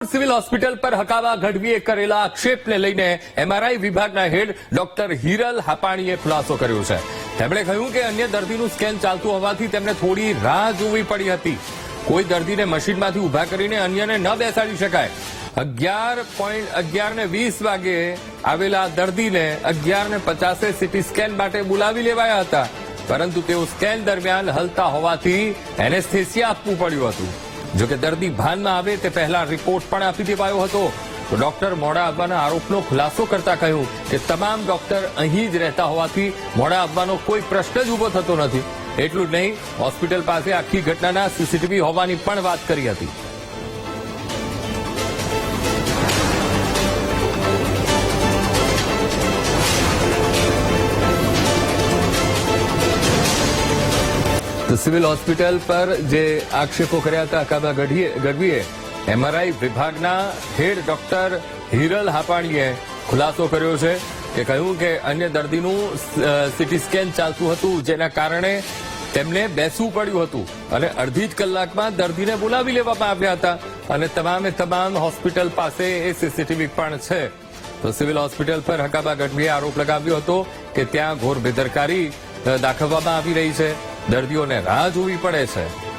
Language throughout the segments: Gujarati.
સિવિલ હોસ્પિટલ પર હકાવા ગઢવીએ કરેલા આક્ષેપને લઈને એમઆરઆઈ વિભાગના હેડ ડોક્ટર હિરલ હાપાણીએ ખુલાસો કર્યો છે. તેમણે કહ્યું કે અન્ય દર્દીનું સ્કેન ચાલતું હોવાથી તેમને થોડી રાહ જોવી પડી હતી. કોઈ દર્દીને મશીનમાંથી ઊભા કરીને અન્યને ન બેસાડી શકાય. અગિયાર પોઈન્ટ અગિયાર ને વીસ વાગે આવેલા દર્દીને અગિયાર ને પચાસે સીટી સ્કેન માટે બોલાવી લેવાયા હતા. પરંતુ તેઓ સ્કેન દરમિયાન હલતા હોવાથી એનેસ્થેસિયા આપવું પડ્યું હતું. જોકે દર્દી ભાનમાં આવે તે પહેલા રિપોર્ટ પણ આપી દેવાયો હતો. તો ડોક્ટર મોડા આવવાના આરોપનો ખુલાસો કરતા કહ્યું કે તમામ ડોક્ટર અહીં જ રહેતા હોવાથી મોડા આવવાનો કોઈ પ્રશ્ન જ ઊભો થતો નથી. એટલું જ નહીં, હોસ્પિટલ પાસે આખી ઘટનાના સીસીટીવી હોવાની પણ વાત કરી હતી. તો સિવિલ હોસ્પિટલ પર જે આક્ષેપો કર્યા હતા કાબા ગઢવીએ, એમઆરઆઈ વિભાગના હેડ ડોક્ટર હિરલ હાપાણીએ ખુલાસો કર્યો છે કે કહ્યું કે અન્ય દર્દીનું સીટી સ્કેન ચાલતું હતું, જેના કારણે તેમને બેસવું પડ્યું હતું અને અડધી જ કલાકમાં દર્દીને બોલાવી લેવામાં આવ્યા હતા અને તમામે તમામ હોસ્પિટલ પાસે એ સીસીટીવી પણ છે. તો સિવિલ હોસ્પિટલ પર હકાબા ગઢવીએ આરોપ લગાવ્યો હતો કે ત્યાં ઘોર બેદરકારી દાખવવામાં આવી રહી છે. દર્દીઓને રાહ જોવી પડે છે.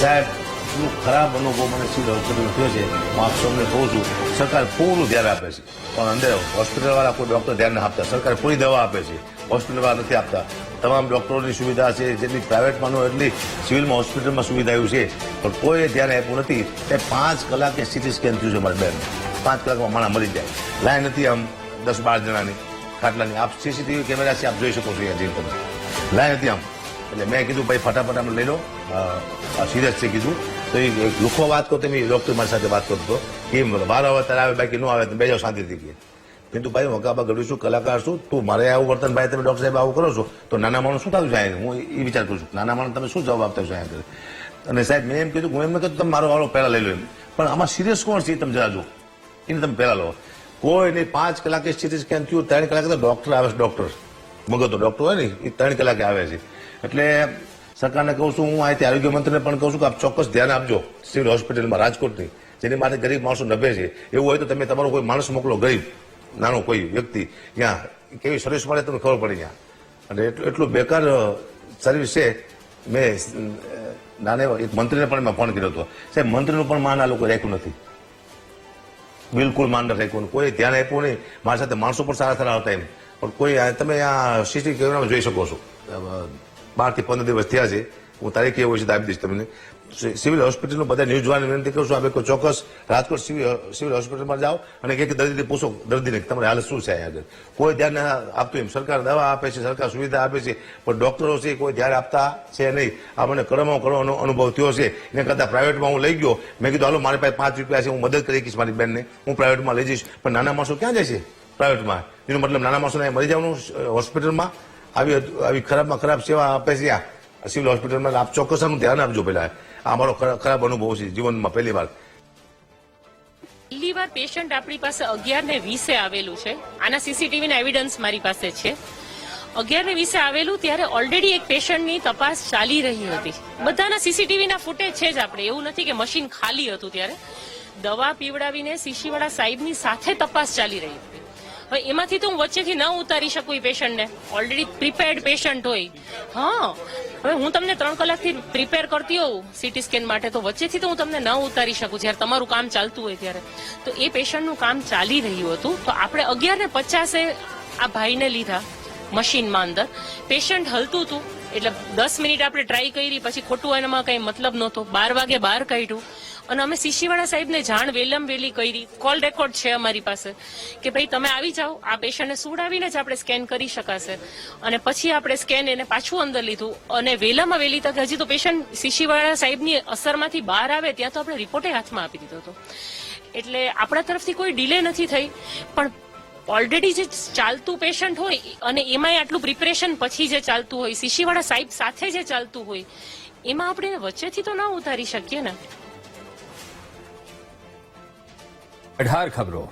સાહેબ એટલું ખરાબ અનુભવ મને સિવિલ હોસ્પિટલ થયો છે? હું આપ કહું છું, સરકાર પૂરું ધ્યાન આપે છે. પણ અંદર હોસ્પિટલ વાળા કોઈ ડોક્ટર ધ્યાન ના આપતા. સરકાર પૂરી દવા આપે છે. હોસ્પિટલ વાળા નથી આપતા. તમામ ડોક્ટરોની સુવિધા છે, જેટલી પ્રાઇવેટમાં એટલી સિવિલમાં હોસ્પિટલમાં સુવિધા એવું છે. પણ કોઈ ધ્યાન આપ્યું નથી. એ પાંચ કલાકે સીટી સ્કેન થયું છે મારી બેન. પાંચ કલાકમાં માણસ મરી જાય. લાઈન નથી આમ દસ બાર જણાની. ખાટલાની આપ સીસીટીવી કેમેરા છે, આપ જોઈ શકો છો અહીંયા જઈને તમે. લાઈન હતી આમ. એટલે મેં કીધું, ભાઈ, ફટાફટ આમ લઈ લો. સિરિયસ છે કીધું. તો એ લુખો વાત કરતો તમે ડોક્ટર મારી સાથે વાત કરતો. કે બાર આવે ત્યારે આવે, બાકી ન આવે, તો બે જાવ શાંતિથી કહે કીધું, ભાઈ, હું કાબા ગઢવી છું, કલાકાર છું. તું મારે આવું વર્તન, ભાઈ, તમે ડોક્ટર સાહેબ આવું કરો છો, તો નાના માણસ શું થયું છે હું એ વિચાર કરું છું, નાના માણસ તમે શું જવાબ આપતા છો અહીંયા અને સાહેબ, મેં એમ કીધું, હું એમ ન કીધું તમે મારો વાળો પહેલા લઈ લો એમ. પણ આમાં સિરિયસ કોણ છે તમે જરા જો એને તમે પહેલા લો. કોઈ નહીં, પાંચ કલાકે સીટી સ્કેન થયું, ત્રણ કલાકે તો ડોક્ટર આવે છે ડોક્ટર મગજનો ડોક્ટર હોય ને, એ ત્રણ કલાકે આવે છે. એટલે સરકારને કહું છું, હું અહીંથી આરોગ્ય મંત્રીને પણ કહું છું કે આપ ચોક્કસ ધ્યાન આપજો સિવિલ હોસ્પિટલમાં, રાજકોટની, જેની માટે ગરીબ માણસો નભે છે. એવું હોય તો તમે તમારો કોઈ માણસ મોકલો, ગરીબ, નાનો કોઈ વ્યક્તિ, ત્યાં. કેવી સર્વિસ મળે તમને ખબર પડી ત્યાં. અને એટલું એટલું બેકાર સર્વિસ છે. મેં નાને એક મંત્રીને પણ મેં ફોન કર્યો હતો. સાહેબ, મંત્રીનું પણ માન આ લોકો રાખ્યું નથી. બિલકુલ માન રાખ્યું કોઈ ધ્યાન આપ્યું નહીં. મારી સાથે માણસો પણ સારા સારા હતા એમ. પણ કોઈ તમે આ સીસી કેમેરામાં જોઈ શકો છો. બારથી પંદર દિવસ થયા છે. હું તારીખ એવો છે આપી દઈશ તમને. સિવિલ હોસ્પિટલનું બધા ન્યૂઝ જોવાની વિનંતી કરું છું. આપણે કોઈ ચોક્કસ રાજકોટ સિવિલ સિવિલ હોસ્પિટલમાં જાઓ અને કે દર્દીને પૂછો. દર્દીને તમારે હાલ શું છે આગળ? કોઈ ધ્યાન આપતું એમ. સરકાર દવા આપે છે, સરકાર સુવિધા આપે છે, પણ ડોક્ટરો છે કોઈ ધ્યાન આપતા છે નહીં. આપણને કરમો કરવાનો અનુભવ થયો છે. એને કરતા પ્રાઇવેટમાં હું લઈ ગયો. મેં કીધું, હાલો, મારી પાસે પાંચ રૂપિયા છે, હું મદદ કરી શકીશ મારી બેનને. હું પ્રાઇવેટમાં લઈ જઈશ. પણ નાના માણસો ક્યાં જાય છે પ્રાઇવેટમાં? એનો મતલબ નાના માણસોને મરી જવાનું હોસ્પિટલમાં આવી આવી ખરાબમાં ખરાબ સેવા આપે છે આ. સિવિલ હોસ્પિટલમાં આપ ચોક્કસ આનું ધ્યાન આપજો પેલા. આ મારો ખરાબ અનુભવ છે જીવનમાં પહેલી વાર. પહેલી વાર પેશન્ટ આપણી પાસે અગિયાર ને વીસે આવેલું છે. આના સીસીટીવી એવિડન્સ મારી પાસે છે. અગિયાર ને વીસે આવેલું ત્યારે ઓલરેડી એક પેશન્ટની તપાસ ચાલી રહી હતી. બધાના સીસીટીવી ના ફૂટેજ છે જ આપણે. એવું નથી કે મશીન ખાલી હતું ત્યારે. દવા પીવડાવીને સીસીવાળા સાહેબની સાથે તપાસ ચાલી રહી હતી. હવે એમાંથી તો હું વચ્ચેથી ન ઉતારી શકું એ પેશન્ટને ઓલરેડી પ્રિપેર્ડ પેશન્ટ હોય. હા. હવે હું તમને ત્રણ કલાકથી પ્રિપેર કરતી હોઉં સીટી સ્કેન માટે, તો વચ્ચેથી તો હું તમને ન ઉતારી શકું, જ્યારે તમારું કામ ચાલતું હોય ત્યારે. તો એ પેશન્ટનું કામ ચાલી રહ્યું હતું. તો આપણે અગિયાર ને પચાસે આ ભાઈને લીધા મશીનમાં અંદર. પેશન્ટ હલતું હતું. એટલે દસ મિનિટ આપણે ટ્રાય કરી, પછી ખોટું એનામાં કંઈ મતલબ નહોતો. બાર વાગે બહાર કાઢ્યું. અને અમે શીશીવાળા સાહેબને જાણ વેલમ વેલી કરી. કોલ રેકોર્ડ છે અમારી પાસે કે ભાઈ તમે આવી જાઓ, આ પેશન્ટને સુડાવીને જ આપણે સ્કેન કરી શકાશે. અને પછી આપણે સ્કેન એને પાછું અંદર લીધું. અને વેલામાં વેલી તકે હજી તો પેશન્ટ શીશીવાળા સાહેબની અસરમાંથી બહાર આવે ત્યાં તો આપણે રિપોર્ટે હાથમાં આપી દીધો હતો. એટલે આપણા તરફથી કોઈ ડિલે નથી થઈ. પણ ઓલરેડી જે ચાલતું પેશન્ટ હોય, અને એમાંય આટલું પ્રિપરેશન પછી જે ચાલતું હોય, શીશીવાળા સાહેબ સાથે જે ચાલતું હોય, એમાં આપણે વચ્ચેથી તો ના ઉતારી શકીએ ને? અઢાર ખબરો.